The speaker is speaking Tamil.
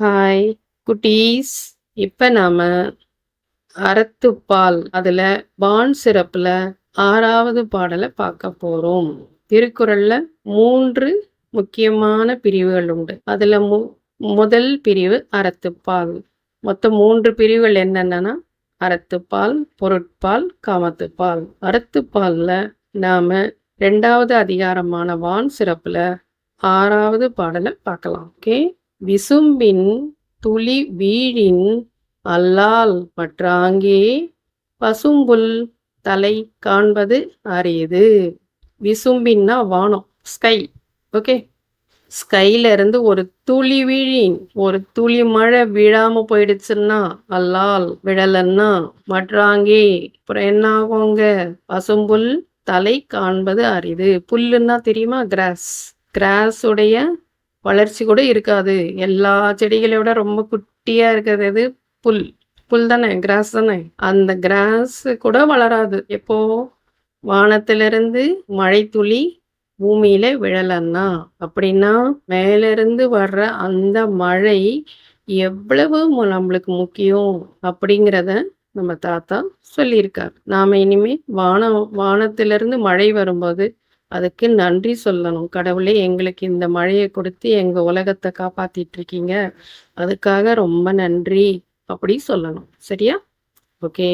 ஹாய். குட்டீஸ் இப்போ நாம் அறத்துப்பால் அதில் பான் சிறப்பில் ஆறாவது பாடலை பார்க்க போகிறோம் திருக்குறளில் மூன்று முக்கியமான பிரிவுகள் உண்டு. அதில் மு முதல் பிரிவு அறத்துப்பால் மொத்தம் மூன்று பிரிவுகள் என்னென்னா அறத்துப்பால் பொருட்பால் காமத்துப்பால் அறத்துப்பாலில் நாம் ரெண்டாவது அதிகாரமான வான் சிறப்பில் ஆறாவது பாடலை பார்க்கலாம். ஓகே? விசும்பின் துளி வீழின் அல்லால் மற்றாங்கே பசும்புல் தலை காண்பது அரியது விசும்பின்னா வானம் ஸ்கை ஓகே ஸ்கைல இருந்து ஒரு துளி வீழின் ஒரு துளி மழை விழாம போயிடுச்சுன்னா அல்லால் விழலன்னா மற்றாங்கே அப்புறம் என்ன ஆகுங்க பசும்புல் தலை காண்பது அரிது. புல்லுன்னா தெரியுமா? கிராஸ் கிராஸ் உடைய வளர்ச்சி கூட இருக்காது. எல்லா செடிகளை விட ரொம்ப குட்டியா இருக்கிறது எது? புல். புல் தானே? கிராஸ் தானே? அந்த கிராஸ் கூட வளராது. எப்போ? வானத்திலிருந்து மழை துளி பூமியில விழலன்னா அப்படின்னா மேலிருந்து வர்ற அந்த மழை எவ்வளவு நம்மளுக்கு முக்கியம் அப்படிங்கிறத நம்ம தாத்தா சொல்லியிருக்காரு. நாம இனிமே வானம் வானத்திலிருந்து மழை வரும்போது அதுக்கு நன்றி சொல்லணும். கடவுளே எங்களுக்கு இந்த மழையை கொடுத்து எங்க உலகத்தை காப்பாத்திட்டு இருக்கீங்க. அதுக்காக ரொம்ப நன்றி. அப்படி சொல்லணும். சரியா? ஓகே.